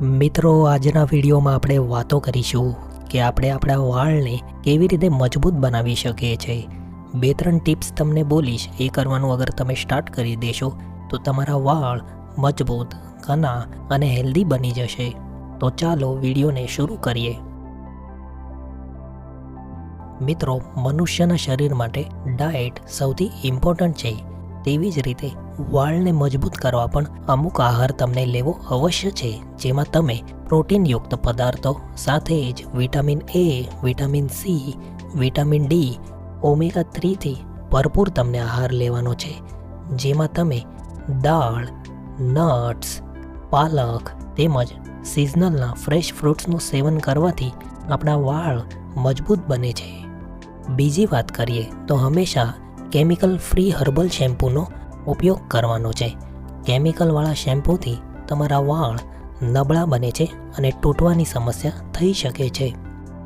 મિત્રો, આજના વિડીયોમાં આપણે વાતો કરીશું કે આપણે આપણા વાળને કેવી રીતે મજબૂત બનાવી શકીએ છીએ. બે ત્રણ ટિપ્સ તમને બોલીશ, એ કરવાનું અગર તમે સ્ટાર્ટ કરી દેશો, તો તમારા વાળ મજબૂત ઘના અને હેલ્ધી બની જશે. તો ચાલો વિડીયોને શરૂ કરીએ. મિત્રો, મનુષ્યના શરીર માટે ડાયટ સૌથી ઇમ્પોર્ટન્ટ છે. તેવી જ રીતે વાળને મજબૂત કરવા પણ અમુક આહાર તમને લેવો અવશ્ય છે, જેમાં તમે પ્રોટીનયુક્ત પદાર્થો સાથે જ vitamin A vitamin C vitamin D omega થ્રીથી ભરપૂર તમને આહાર લેવાનો છે, જેમાં તમે દાળ નટ્સ પાલક તેમજ સિઝનલના ફ્રેશ ફ્રૂટ્સનું સેવન કરવાથી આપણા વાળ મજબૂત બને છે. બીજી વાત કરીએ તો હંમેશા કેમિકલ ફ્રી હર્બલ શેમ્પૂનો ઉપયોગ કરવાનો છે. કેમિકલવાળા શેમ્પૂથી તમારા વાળ નબળા બને છે અને તૂટવાની સમસ્યા થઈ શકે છે.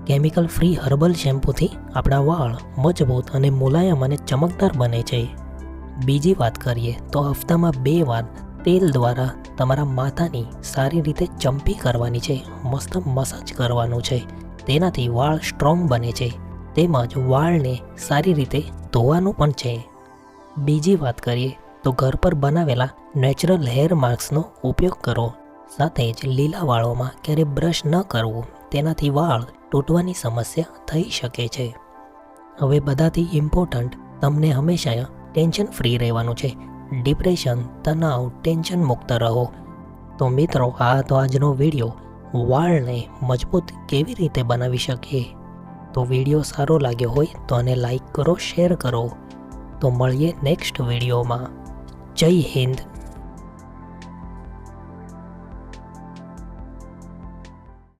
કેમિકલ ફ્રી હર્બલ શેમ્પૂથી આપણા વાળ મજબૂત અને મુલાયમ અને ચમકદાર બને છે. બીજી વાત કરીએ તો હપ્તામાં બે વાર તેલ દ્વારા તમારા માથાની સારી રીતે ચંપી કરવાની છે, મસ્ત મસાજ કરવાનું છે. તેનાથી વાળ સ્ટ્રોંગ બને છે. તેમજ વાળને સારી રીતે ધોવાનું પણ છે. બીજી વાત કરીએ તો ઘર પર બનાવેલા નેચરલ હેર માસ્કનો ઉપયોગ કરો. સાથે જ લીલા વાળોમાં ક્યારે બ્રશ ન કરવું, તેનાથી વાળ તૂટવાની સમસ્યા થઈ શકે છે. હવે બધાથી ઇમ્પોર્ટન્ટ તમને હંમેશા ટેન્શન ફ્રી રહેવાનું છે. ડિપ્રેશન તણાવ ટેન્શન મુક્ત રહો. તો મિત્રો, આ તો આજનો વીડિયો વાળને મજબૂત કેવી રીતે બનાવી શકીએ? તો વીડિયો સારો લાગ્યો હોય તો આને લાઈક કરો શેર કરો. તો મળીએ નેક્સ્ટ વિડીયોમાં जय हिंद